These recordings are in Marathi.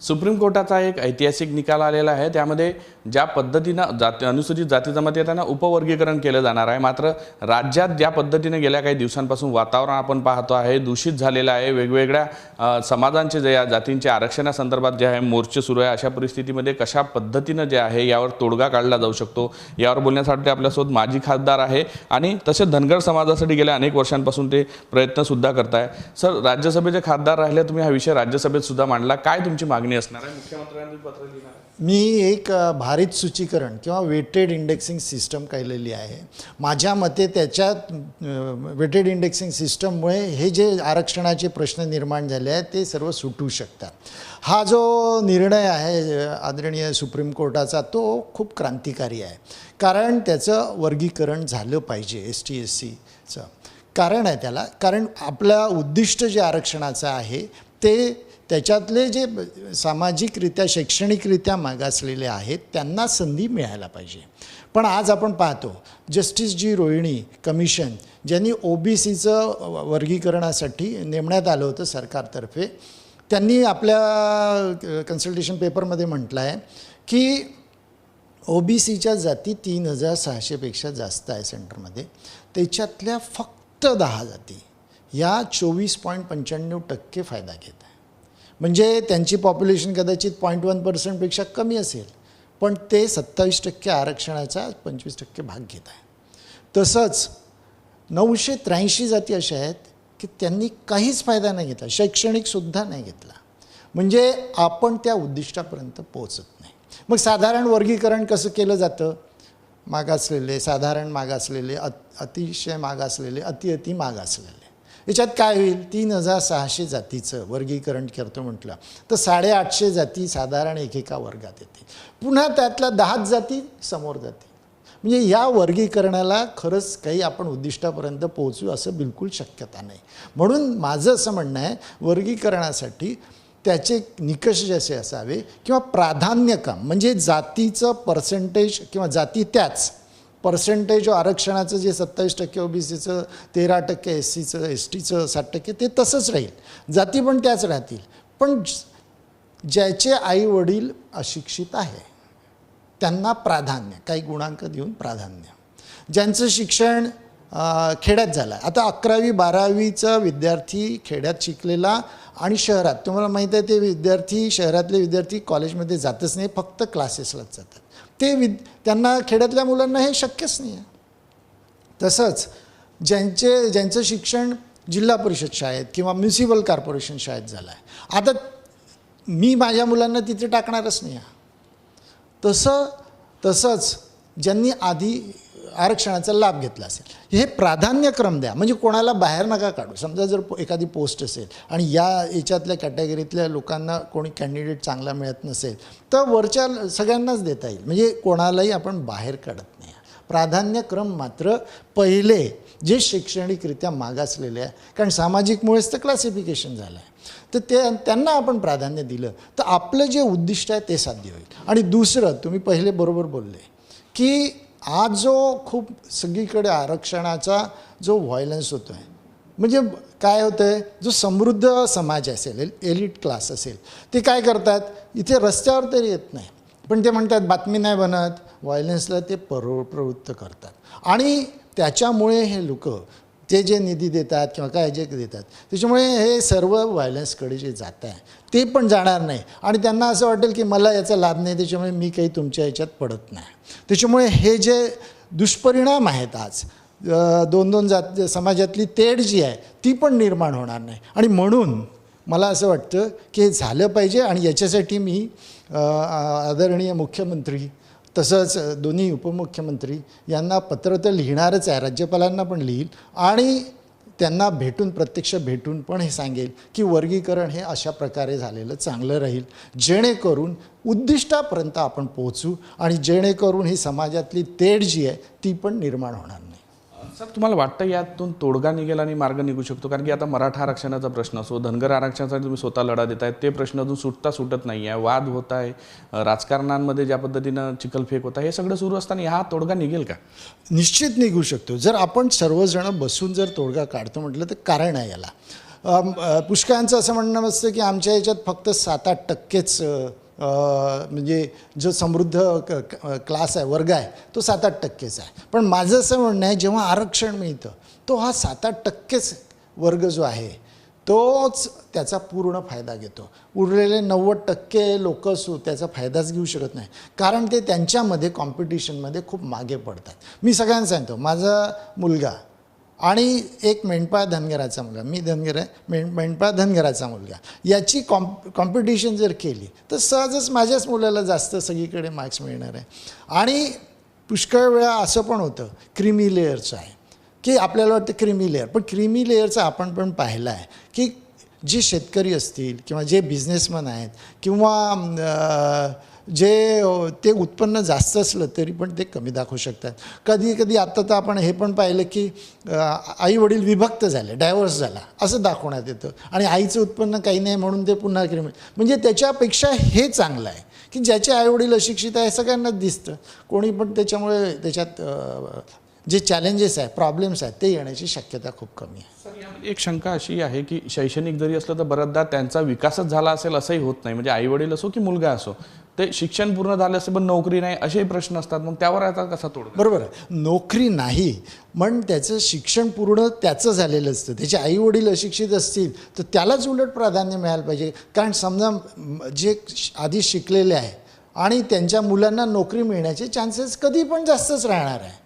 सुप्रीम कोर्टाचा एक ऐतिहासिक निकाल आलेला आहे. त्यामध्ये ज्या पद्धतीनं जाती अनुसूचित जाती जमाती त्यांना उपवर्गीकरण केलं जाणार आहे. मात्र राज्यात ज्या पद्धतीने गेल्या काही दिवसांपासून वातावरण आपण पाहतो आहे दूषित झालेलं आहे वेगवेगळ्या समाजांचे जे या जातींच्या आरक्षणासंदर्भात जे आहे मोर्चे सुरू आहे अशा परिस्थितीमध्ये कशा पद्धतीनं जे आहे यावर तोडगा काढला जाऊ शकतो? यावर बोलण्यासाठी आपल्यासोबत माजी खासदार आहे आणि तसेच धनगर समाजासाठी गेल्या अनेक वर्षांपासून ते प्रयत्नसुद्धा करताय. सर राज्यसभेचे खासदार राहिले तुम्ही हा विषय राज्यसभेत सुद्धा मांडला. काय तुमची मागणी असणार आहे. मुख्यमंत्र्यांनी पत्र लिहिणार आहे. मी एक भारित सूचीकरण किंवा वेटेड इंडेक्सिंग सिस्टम केलेली आहे. माझ्या मते त्याच्यात वेटेड इंडेक्सिंग सिस्टममुळे हे जे आरक्षणाचे प्रश्न निर्माण झाले आहेत ते सर्व सुटू शकतात. हा जो निर्णय आहे आदरणीय सुप्रीम कोर्टाचा तो खूप क्रांतिकारी आहे. कारण त्याचं वर्गीकरण झालं पाहिजे एस टी एस सीचं कारण आहे त्याला कारण आपलं उद्दिष्ट जे आरक्षणाचं आहे ते त्याच्यातले जे सामाजिकरित्या शैक्षणिकरित्या मागासलेले आहेत त्यांना संधी मिळायला पाहिजे. पण आज आपण पाहतो जस्टिस जी रोहिणी कमिशन ज्यांनी ओ बी सीचं वर्गीकरणासाठी नेमण्यात आलं होतं सरकारतर्फे त्यांनी आपल्या कन्सल्टेशन पेपरमध्ये म्हटलं आहे की ओ बी सीच्या जाती तीन हजार सहाशेपेक्षा जास्त आहे सेंटरमध्ये. त्याच्यातल्या फक्त दहा जाती या चोवीस पॉईंट पंच्याण्णव टक्के फायदा घेत आहे म्हणजे त्यांची पॉप्युलेशन कदाचित पॉईंट वन पर्सेंटपेक्षा कमी असेल. पण ते सत्तावीस टक्के आरक्षणाचा पंचवीस टक्के भाग घेत आहे तसंच नऊशे त्र्याऐंशी जाती अशा आहेत की त्यांनी काहीच फायदा नाही घेतला शैक्षणिकसुद्धा नाही घेतला. म्हणजे आपण त्या उद्दिष्टापर्यंत पोहोचत नाही. मग साधारण वर्गीकरण कसं केलं जातं? मागासलेले साधारण मागासलेले अत अतिशय मागासलेले अति अति मागासलेले. याच्यात काय होईल? तीन हजार सहाशे जातीचं वर्गीकरण करतो म्हटलं. तर साडेआठशे जाती साधारण एकेका वर्गात येते पुन्हा त्यातल्या दहाच जाती समोर जातील. म्हणजे या वर्गीकरणाला खरंच काही आपण उद्दिष्टापर्यंत पोहोचू असं बिलकुल शक्यता नाही. म्हणून माझं असं म्हणणं आहे वर्गीकरणासाठी त्याचे निकष जसे असावे किंवा प्राधान्यक्रम म्हणजे जातीचं पर्सेंटेज किंवा जाती त्याच पर्सेंटेज आरक्षणाचं जे सत्तावीस टक्के ओबीसीचं तेरा टक्के एस सीचं एस टीचं साठ टक्के ते तसंच राहील. जाती पण त्याच राहतील. पण ज्याचे आई वडील अशिक्षित आहे त्यांना प्राधान्य काही गुणांक देऊन प्राधान्य. ज्यांचं शिक्षण खेड्यात झाला आहे आता अकरावी बारावीचा विद्यार्थी खेड्यात शिकलेला आणि शहरात. तुम्हाला माहीत आहे ते विद्यार्थी शहरातले विद्यार्थी कॉलेजमध्ये जातच नाही फक्त क्लासेसलाच जातात. ते विद त्यांना खेड्यातल्या मुलांना हे शक्यच नाही आहे तसंच ज्यांचे ज्यांचं शिक्षण जिल्हा परिषद शाळेत किंवा म्युन्सिपल कॉर्पोरेशन शाळेत झालं आहे आता मी माझ्या मुलांना तिथे टाकणारच नाही आहे तसं तसंच ज्यांनी आधी आरक्षणाचा लाभ घेतला असेल. हे प्राधान्यक्रम द्या. म्हणजे कोणाला बाहेर नका काढू. समजा जर एखादी पोस्ट असेल आणि या याच्यातल्या कॅटेगरीतल्या लोकांना कोणी कॅन्डिडेट चांगला मिळत नसेल तर वरच्या सगळ्यांनाच देता येईल. म्हणजे कोणालाही आपण बाहेर काढत नाही. प्राधान्यक्रम मात्र पहिले जे शैक्षणिकरित्या मागासलेले आहे. कारण सामाजिकमुळेच तर क्लासिफिकेशन झालं आहे तर ते त्यांना आपण प्राधान्य दिलं तर आपलं जे उद्दिष्ट आहे ते साध्य होईल. आणि दुसरं तुम्ही पहिले बरोबर बोलले की आज जो खूप सगळीकडे आरक्षणाचा जो व्हायलन्स होतो आहे म्हणजे काय होतं आहे जो समृद्ध समाज असेल एलिट क्लास असेल ते काय करतात? इथे रस्त्यावर तरी येत नाही. पण ते म्हणतात बातमी नाही बनत. व्हायलन्सला ते पर प्रवृत्त करतात. आणि त्याच्यामुळे हे लोक ते जे निधी देतात किंवा काय जे देतात त्याच्यामुळे हे सर्व व्हायलन्सकडे जे जात आहे ते पण जाणार नाही. आणि त्यांना असं वाटेल की मला याचा लाभ नाही त्याच्यामुळे मी काही तुमच्या याच्यात पडत नाही. त्याच्यामुळे हे जे दुष्परिणाम आहेत आज दोन दोन जात समाजातली तेढ जी आहे ती पण निर्माण होणार नाही. आणि म्हणून मला असं वाटतं की हे झालं पाहिजे आणि याच्यासाठी मी आदरणीय मुख्यमंत्री तसंच दोन्ही उपमुख्यमंत्री यांना पत्र तर लिहिणारच आहे राज्यपालांना पण लिहील. आणि त्यांना भेटून प्रत्यक्ष भेटून पण हे सांगेल की वर्गीकरण हे अशा प्रकारे झालेलं चांगलं राहील. जेणेकरून उद्दिष्टापर्यंत आपण पोहोचू आणि जेणेकरून ही समाजातली तेढ जी आहे ती पण निर्माण होणार नाही. सर तुम्हाला वाटतं यातून तोडगा निघेल आणि मार्ग निघू शकतो? कारण की आता मराठा आरक्षणाचा प्रश्न असो धनगर आरक्षणासाठी तुम्ही स्वतः लढा देत आहेत ते प्रश्न अजून सुटता सुटत नाही आहे वाद होत आहे राजकारणांमध्ये ज्या पद्धतीनं चिखलफेक होत आहे हे सगळं सुरू असताना हा तोडगा निघेल का? निश्चित निघू शकतो. जर आपण सर्वजण बसून जर तोडगा काढतो म्हटलं तर कारण आहे याला. पुष्कळांचं असं म्हणणं असतं की आमच्या याच्यात फक्त सात आठ टक्केच म्हणजे जो समृद्ध क- क्लास आहे वर्ग आहे तो सात आठ टक्केच आहे. पण माझं असं म्हणणं आहे जेव्हा आरक्षण मिळतं तो हा सात आठ टक्केच वर्ग जो आहे तोच त्याचा पूर्ण फायदा घेतो. उरलेले नव्वद टक्के लोक असू त्याचा फायदाच घेऊ शकत नाही. कारण ते त्यांच्यामध्ये कॉम्पिटिशनमध्ये खूप मागे पडतात. मी सगळ्यांना सांगतो माझा मुलगा आणि एक मेंढपाळ धनगराचा मुलगा. मी धनगर आहे मेंढ मेंढपाळ धनगराचा मुलगा. याची कॉम्प कॉम्पिटिशन जर केली तर सहजच माझ्याच मुलाला जास्त सगळीकडे मार्क्स मिळणार आहे. आणि पुष्कळ वेळा असं पण होतं क्रिमी लेअरचं आहे. की आपल्याला वाटतं क्रिमी लेअर पण क्रिमी लेअरचं आपण पण पाहिलं आहे. की जे शेतकरी असतील किंवा जे बिझनेसमन आहेत किंवा जे ते उत्पन्न जास्त असलं तरी पण ते कमी दाखवू शकतात. कधी कधी आत्ता तर आपण हे पण पाहिलं की आई वडील विभक्त झाले डायव्हर्स झाला असं दाखवण्यात येतं. आणि आईचं उत्पन्न काही नाही म्हणून ते पुन्हा क्रिमी म्हणजे त्याच्यापेक्षा हे चांगलं आहे की ज्याचे आईवडील अशिक्षित आहे सगळ्यांनाच दिसतं. कोणी पण त्याच्यामुळे त्याच्यात जे चॅलेंजेस आहे प्रॉब्लेम्स आहेत ते येण्याची शक्यता खूप कमी आहे. एक शंका अशी आहे की शैक्षणिक जरी असलं तर बऱ्याचदा त्यांचा विकासच झाला असेल असंही होत नाही. म्हणजे आई वडील असो की मुलगा असो ते शिक्षण पूर्ण झालं असेल पण नोकरी नाही असेही प्रश्न असतात. मग त्यावर आता कसा तोडगा? बरोबर नोकरी नाही पण त्याचं शिक्षण पूर्ण त्याचं झालेलं असतं. त्याचे आई वडील अशिक्षित असतील तर त्यालाच उलट प्राधान्य मिळालं पाहिजे. कारण समजा जे आधी शिकलेले आहे आणि त्यांच्या मुलांना नोकरी मिळण्याचे चान्सेस कधी पण जास्तच राहणार आहे.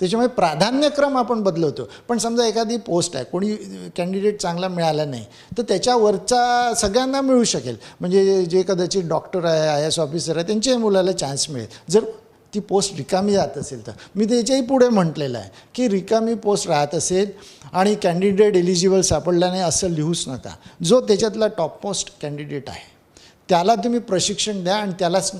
त्याच्यामुळे प्राधान्यक्रम आपण बदलवतो. पण समजा एखादी पोस्ट आहे कोणी कॅन्डिडेट चांगला मिळाला नाही तर त्याच्यावरचा सगळ्यांना मिळू शकेल. म्हणजे जे कदाचित डॉक्टर आहे आय एस ऑफिसर आहे त्यांच्याही मुलाला चान्स मिळेल. जर ती पोस्ट रिकामी जात असेल तर. मी त्याच्याही पुढे म्हटलेलं आहे की रिकामी पोस्ट राहत असेल आणि कॅन्डिडेट एलिजिबल सापडला नाही असं लिहूच नका. जो त्याच्यातला टॉप पोस्ट कॅन्डिडेट आहे त्याला तुम्ही प्रशिक्षण द्या आणि त्यालाच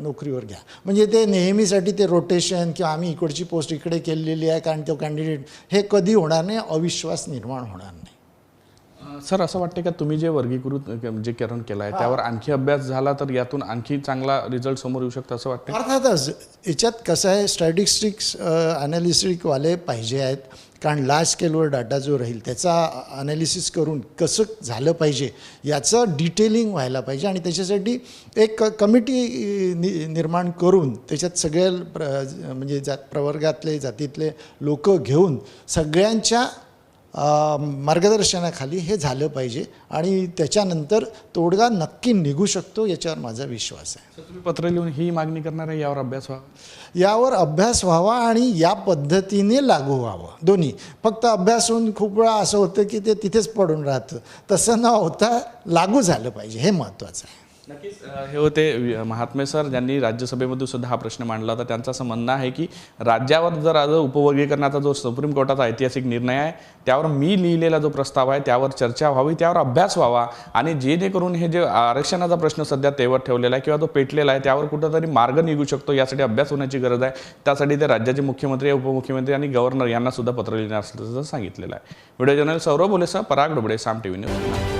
नोकरीवर घ्या. म्हणजे ते नेहमीसाठी ते रोटेशन किंवा आम्ही इकडची पोस्ट इकडे केलेली आहे कारण तो कॅन्डिडेट हे कधी होणार नाही अविश्वास निर्माण होणार नाही. सर असं वाटते का तुम्ही जे वर्गीकृत जे करण केलं आहे त्यावर आणखी अभ्यास झाला तर यातून आणखी चांगला रिझल्ट समोर येऊ शकतो असं वाटतं अर्थातच याच्यात कसं आहे स्टॅटिस्टिक्स ॲनालिस्टिकवाले पाहिजे आहेत. कारण लार्ज स्केलवर डाटा जो राहील त्याचा अनालिसिस करून कसं झालं पाहिजे याचं डिटेलिंग व्हायला पाहिजे आणि त्याच्यासाठी एक कमिटी नि निर्माण करून त्याच्यात सगळ्या प्र म्हणजे जात प्रवर्गातले जातीतले लोक घेऊन सगळ्यांच्या मार्गदर्शनाखाली हे झालं पाहिजे आणि त्याच्यानंतर तोडगा नक्की निघू शकतो याच्यावर माझा विश्वास आहे. तुम्ही पत्र लिहून ही मागणी करणार आहे यावर अभ्यास व्हावा? यावर अभ्यास व्हावा आणि या पद्धतीने लागू व्हावं. दोन्ही. फक्त अभ्यास होऊन खूप वेळा असं होतं की ते तिथेच पडून राहतं. तसं न होता लागू झालं पाहिजे. हे महत्त्वाचं आहे. नक्कीच हे होते महात्मे सर ज्यांनी राज्यसभेमध्ये सुद्धा हा प्रश्न मांडला. होता त्यांचं असं म्हणणं आहे की राज्यावर जर आज उपवर्गीकरणाचा जो सुप्रीम कोर्टाचा ऐतिहासिक निर्णय आहे त्यावर मी लिहिलेला जो प्रस्ताव आहे त्यावर चर्चा व्हावी त्यावर अभ्यास व्हावा आणि जेणेकरून हे जे आरक्षणाचा प्रश्न सध्या तेवर ठेवलेला आहे किंवा तो पेटलेला आहे त्यावर कुठंतरी मार्ग निघू शकतो यासाठी अभ्यास होण्याची गरज आहे. त्यासाठी ते राज्याचे मुख्यमंत्री उपमुख्यमंत्री आणि गव्हर्नर यांना सुद्धा पत्र लिहिणार असल्याचं सांगितलेलं आहे. व्हिडिओ जर्नल सौरभ बोलेसह पराग डोबडे साम टीव्ही न्यूज.